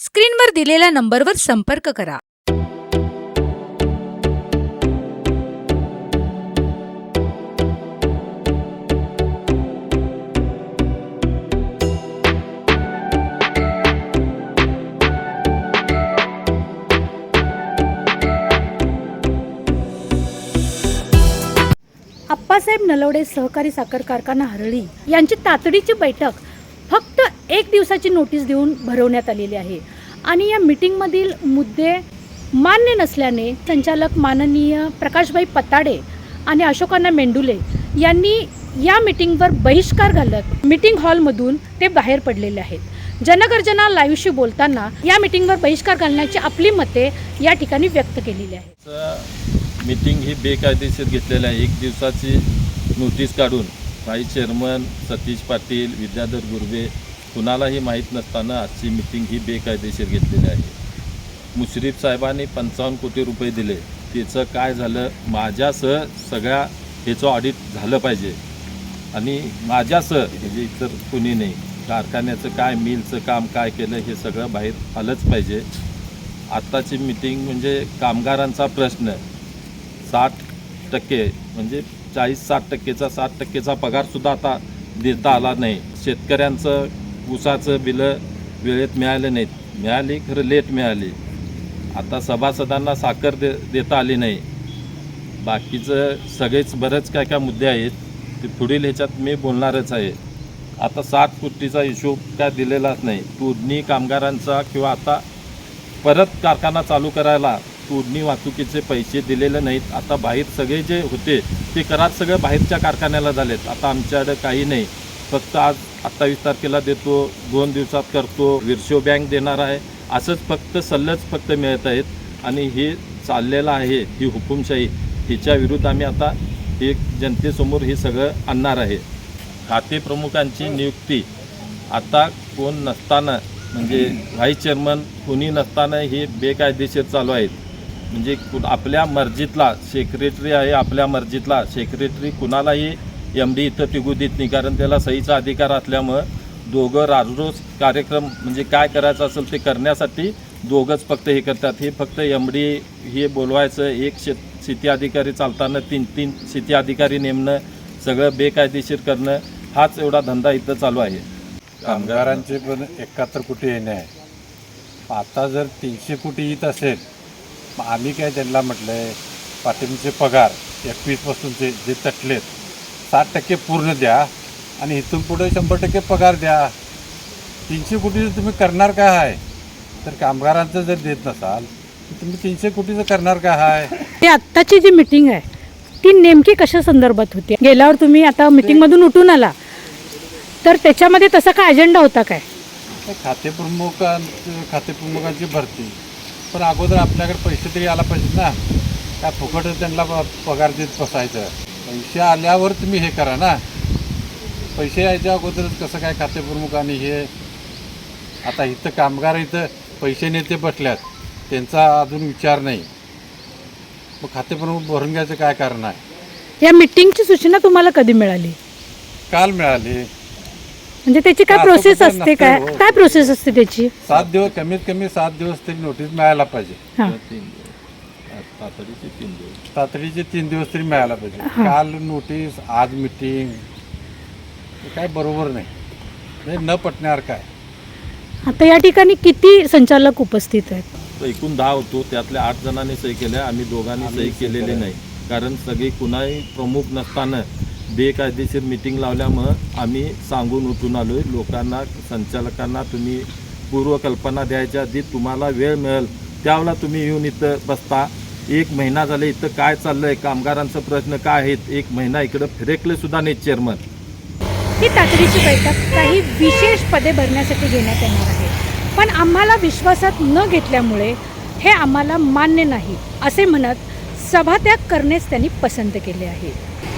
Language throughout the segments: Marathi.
स्क्रीनवर दिलेल्या नंबरवर संपर्क करा. आप्पासाहेब नलवडे सहकारी साखर कारखाना हरळी यांची तातडीची बैठक फक्त एक दिवसाची नोटीस देऊन भरवण्यात आलेली आहे. आणि या मिटिंगमधील मुद्दे मान्य नसल्याने संचालक माननीय प्रकाशभाई पताडे आणि अशोकांना मेंडुले यांनी या मिटिंगवर बहिष्कार घालत मिटिंग हॉलमधून ते बाहेर पडलेले आहेत. जनगर्जना लाईव्हशी बोलताना या मिटिंगवर बहिष्कार घालण्याची आपली मते या ठिकाणी व्यक्त केलेली आहेत. मीटिंग ही बेकायदेशीर घेतलेल्या आहे. एक दिवसाची नोटीस काढून काही चेअरमन सतीश पाटील विद्याधर गुर्वे कुणालाही माहीत नसताना आजची मिटिंग ही बेकायदेशीर घेतलेली आहे. मुश्रीफ साहेबांनी पंचावन्न कोटी रुपये दिले. त्याचं काय झालं? माझ्यासह सगळ्या ह्याचं ऑडिट झालं पाहिजे. आणि माझ्यासह म्हणजे इतर कुणी नाही. कारखान्याचं काय मिलचं काम काय केलं हे सगळं बाहेर आलंच पाहिजे. आत्ताची मीटिंग म्हणजे कामगारांचा प्रश्न. साठ टक्के म्हणजे चाळीस साठ टक्केचा साठ टक्केचा पगारसुद्धा आता देता आला नाही. शेतकऱ्यांचं ऊसाचं बिलं वेळेत मिळालं नाहीत. मिळाली खरं लेट मिळाली. आता सभासदांना साखर दे देता आली नाही. बाकीचं सगळेच बरेच काय काय मुद्दे आहेत ते पुढील ह्याच्यात मी बोलणारच आहे. आता साठ कोटीचा हिशोब काय दिलेलाच नाही. तोडणी कामगारांचा किंवा आता परत कारखाना चालू करायला तोडणी वाहतुकीचे पैसे दिलेले नाहीत. आता बाहेर सगळे जे होते ते करार सगळे बाहेरच्या कारखान्याला झालेत. आता आमच्याकडे काही नाही. फक्त आज अठ्ठावीस तारखेला देतो दोन दिवसात करतो विरशो बँक देणार आहे. असंच फक्त सल्लच फक्त मिळत आहेत आणि हे चाललेलं आहे ही हुकुमशाही. हिच्या विरुद्ध आम्ही आता हे जनतेसमोर हे सगळं आणणार आहे. खाते प्रमुखांची नियुक्ती. आता कोण नसताना म्हणजे व्हाईस चेअरमन कोणी नसताना हे बेकायदेशीर चालू आहेत. म्हणजे कु आपल्या मर्जीतला सेक्रेटरी आहे आपल्या मर्जीतला सेक्रेटरी कुणालाही एम डी इथं टिकू देत नाही कारण त्याला सहीचा अधिकार असल्यामुळं दोघं राजरोज कार्यक्रम म्हणजे काय करायचं असेल ते करण्यासाठी दोघंच फक्त हे करतात. हे फक्त एम डी हे बोलवायचं एक शेत शेती अधिकारी चालताना तीन तीन शेती अधिकारी नेमणं सगळं बेकायदेशीर करणं हाच एवढा धंदा इथं चालू आहे. कामगारांचे पण एकाहत्तर कोटी येणे आहे. आता जर तीनशे कोटी येत असेल मग आम्ही काय त्यांना म्हटलं आहे पाठिंबचे पगार एकवीसपासूनचे जे तटलेत साठ टक्के पूर्ण द्या आणि इथून पुढे शंभर टक्के पगार द्या. तीनशे कोटीचं तुम्ही करणार काय आहे तर कामगारांचं जर देत नसाल तर तुम्ही तीनशे कोटीचं करणार काय आहे ते आत्ताची जी मिटिंग आहे ती नेमकी कशा संदर्भात होती? गेल्यावर तुम्ही आता मिटिंगमधून उठून आला. तर त्याच्यामध्ये तसा काय अजेंडा होता काय? खातेप्रमुखां खातेप्रमुखांची भरती. पण अगोदर आपल्याकडे पैसे तरी आला पाहिजेत ना. काय फुकटच त्यांना पगार देत बसायचं? पैसे आल्यावर तुम्ही हे करा ना. पैसे यायच्या अगोदरच कसं काय खातेप्रमुखांनी हे आता इथं कामगार इथं पैसे नेते बसल्यात त्यांचा अजून विचार नाही. मग खातेप्रमुख भरून घ्यायचं काय कारण आहे? या मिटिंगची सूचना तुम्हाला कधी मिळाली? काल मिळाले. म्हणजे त्याची काय प्रोसेस असते नसते काय हो. काय प्रोसेस असते त्याची? सात दिवस कमीत कमी सात दिवस तरी नोटीस मिळायला पाहिजे. हां. तातडीचे तीन दिवस. तातडीचे तीन दिवस तरी मिळायला पाहिजे. काल नोटीस आज मिटिंग काय बरोबर नाही. न पटण्यावर काय? आता या ठिकाणी किती संचालक उपस्थित आहेत? एकूण दहा होतो. त्यातल्या आठ जणांनी सही केल्या. आम्ही दोघांनी सही केलेली नाही. कारण सगळी कुणाही प्रमुख नसताना बेकायदेशीर मिटिंग लावल्यामुळं आम्ही सांगून उठून आलो आहे लोकांना संचालकांना तुम्ही पूर्वकल्पना द्यायच्या आधी तुम्हाला वेळ मिळेल. त्यावेळेला तुम्ही येऊन इथं बसता. एक महिना झाले इथं काय चाललं आहे कामगारांचा प्रश्न काय आहेत? एक महिना इकडं फिरेकले सुद्धा नाही चेअरमन ही तातडीची बैठक काही विशेष पदे भरण्यासाठी घेण्यात येणार आहे. पण आम्हाला विश्वासात न घेतल्यामुळे हे आम्हाला मान्य नाही असे म्हणत सभात्याग करणेच त्यांनी पसंत केले आहे.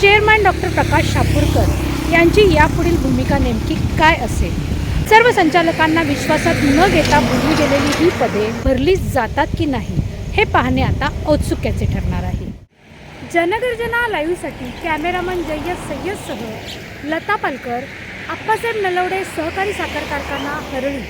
चेअरमॅन डॉक्टर प्रकाश शापूरकर यांची यापुढील भूमिका नेमकी काय असेल? सर्व संचालकांना विश्वासात न घेता भरली गेलेली ही पदे भरली जातात की नाही? हे पाहणे आता औत्सुक्याचे ठरणार आहे. जनगर्जना लाईव्हसाठी कॅमेरामन जय्यद सय्यदसह लता पालकर आप्पासाहेब नलवडे सहकारी साखर कारखाना हरळी.